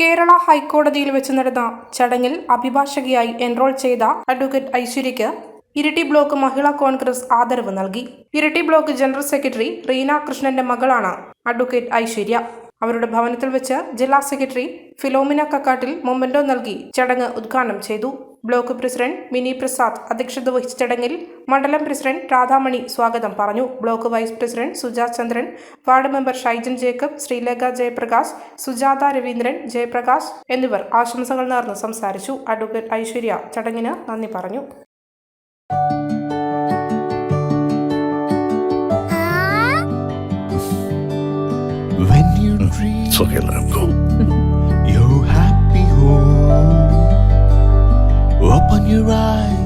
കേരള ഹൈക്കോടതിയിൽ വെച്ച് നടന്ന ചടങ്ങിൽ അഭിഭാഷകയായി എൻറോൾ ചെയ്ത അഡ്വക്കേറ്റ് ഐശ്വര്യയ്ക്ക് ഇരിട്ടി ബ്ലോക്ക് മഹിളാ കോൺഗ്രസ് ആദരവ് നൽകി. Iritty block general secretary Reena കൃഷ്ണന്റെ മകളാണ് അഡ്വക്കേറ്റ് ഐശ്വര്യ. അവരുടെ ഭവനത്തിൽ വെച്ച് ജില്ലാ സെക്രട്ടറി ഫിലോമിന കക്കാട്ടിൽ മൊമെന്റോ നൽകി ചടങ്ങ് ഉദ്ഘാടനം ചെയ്തു. ബ്ലോക്ക് പ്രസിഡന്റ് മിനി പ്രസാദ് അധ്യക്ഷത വഹിച്ച ചടങ്ങിൽ മണ്ഡലം പ്രസിഡന്റ് രാധാമണി സ്വാഗതം പറഞ്ഞു. Block vice president Suja Chandran ward member Shaijan Jacob Sreelekha Jayaprakash Sujatha Raveendran Jayaprakash എന്നിവർ ആശംസകൾ നേർന്ന് സംസാരിച്ചു. അഡ്വക്കേറ്റ് ഐശ്വര്യ ചടങ്ങിന് നന്ദി പറഞ്ഞു. It's okay, happy home, open your eyes.